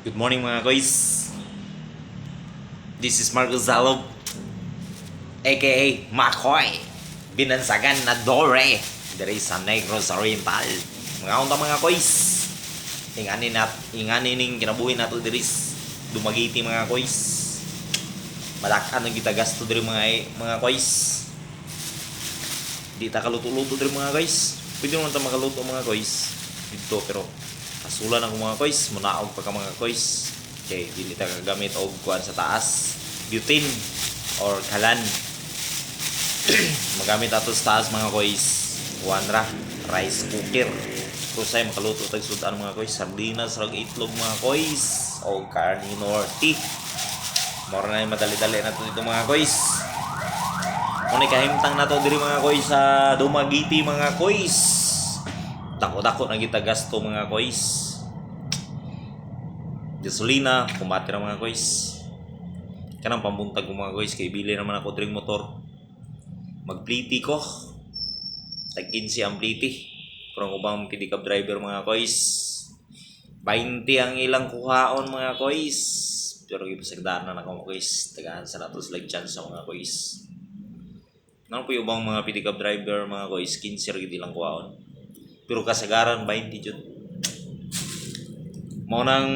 Good morning mga koys. This is Marcos Zalob, aka Makoy, binansagan na Dore, dari sa Negros Oriental. Mga unta mga koys, ingani nat, ingani ning kinabuhi nato diri dumagiti mga koys. Malakan ang kita gasto diri mga mga koys. Di ta kaluto-luto diri mga koys. Pwede naman ta makaluto mga koys. Dito pero asulan ako mga koys, munaog pa ka mga koys. Okay, dili ta kagamit og kuan sa taas, butane or kalan. Magamit ato sa taas mga koys. Kuan ra, rice cooker. Kusay makaluto tag sudan mga koys, sardinas, rag itlog mga koys o carne norte. Mora na madali-dali na to dito mga koys. Kung kahimtang na to diri mga koys sa Dumagiti mga koys. Dako-dako na kita gasto mga koys. Gasolina, kumbate na mga koys. Kanang pambuntag ko mga koys, kay bili naman ako dring motor. Magpliti ko. Tag 15 ang pliti. Pero ang ubang pedicab driver mga koys. 20 ang ilang kuhaon mga koys. Pero ipasagdaan na ako mga koys. Tagaan sa natos like chance sa mga koys. Nang po yung ubang mga pedicab driver mga koys, 15 rin ilang kuhaon. Pero kasagaran 20 jud. Mao nang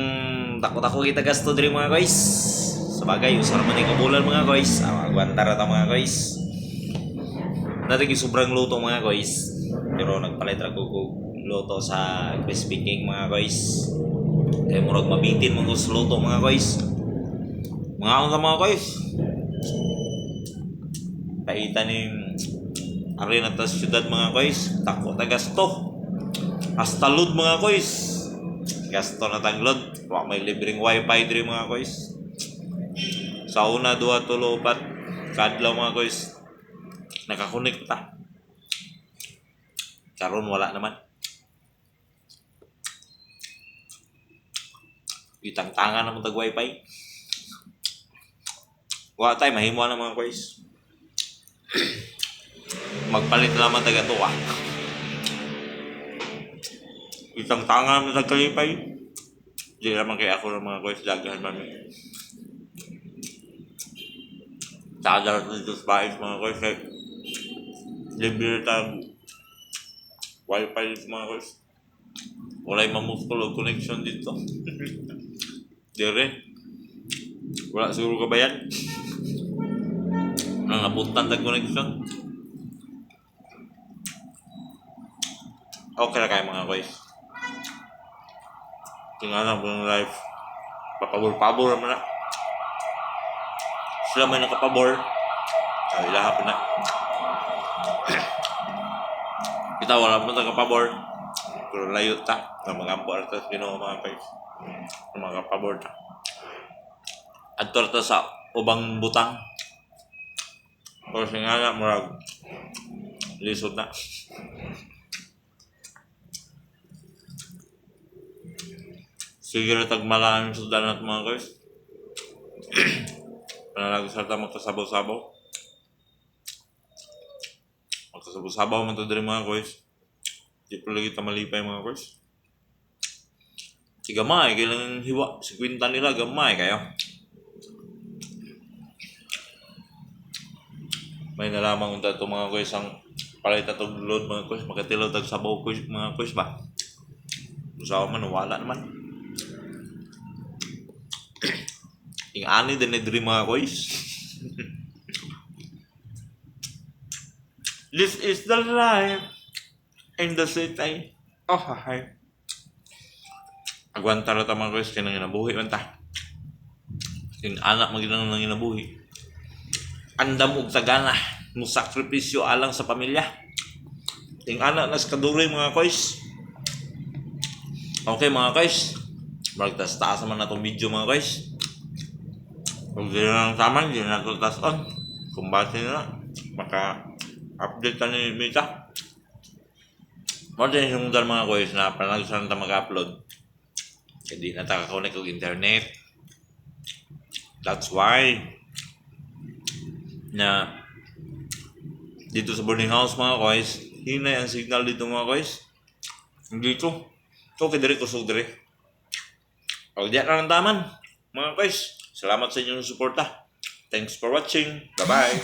dako-dako kita gasto diri mga guys. Sa bagay, usar man ni kabulan mga guys. Ah, agwanta ra ta mga guys. Dati gi sobrang luto mga guys. Pero nagpalit ra ko luto sa crispy king mga guys. Kaya murag mabitin mo ko luto mga guys. Mga unsa mga guys. Paita ni Ari na ta syudad mga guys. Tako ta gasto. Hasta load mga guys. Gasto na tanglod. Wa may libreng wifi diri mga guys. Sa una, duha, tulo, upat. Kadlaw mga guys. Nakakunik ta. Karon wala naman. Itang-tangan naman tag wifi. Wa tay mahimo na mga guys. Magpalit na naman taga tuwa. Isang tanga na nagkalipay. Di naman kaya ako ng mga guys dagahan mami. Tagal dito sa bahay mga guys. Like, libre tayong wifi dito mga guys. Wala yung mamuskol connection dito. Dire. Wala siguro ka ba yan? Ang nabutan na connection. Okay na kayo mga guys. Tingnan po ng live. Papabor-pabor naman na. Sila may nakapabor. Ay, lahat na. Kita wala mo nakapabor. Pero layo ta. Na mga ampo artas ginawa mga guys. Na mga kapabor ta. Adto ta sa ubang butang. O nga na, murag. Lisod na. Sige na tagmalaan sa dalan at mga guys. Panalag sa ta magkasabaw-sabaw. Magkasabaw-sabaw man to diri mga guys. Di pa lagi ta malipay mga guys. Si gamay, kailangan hiwa. Si kwinta nila, gamay kayo. May nalaman kung ito mga guys ang palit na itong load mga guys. Magkatilaw tag sabaw guys, mga guys ba? Usawa man, wala naman. Yung ani din diri mga koys. This is the life in the city. Oh, hi. Agwanta ra ta mga koys kaya nang inabuhi man ta. Yung anak maginang nang inabuhi. Andam og tagana mo sakripisyo alang sa pamilya. Yung anak nas kaduroy mga koys. Okay mga guys. Magtas taas naman na itong video mga guys. Kung di na lang tama, hindi na ito on. Kung base na, maka update ka ni Mita. Din yung dal mga guys na panagsan ta mag-upload. Hindi na ta connect og internet. That's why na dito sa boarding house mga guys, hinay ang signal dito mga guys. Dito. Ito kay dire kusog dire. O diyan na ng taman. Mga guys, salamat sa inyong suporta. Thanks for watching. Bye-bye.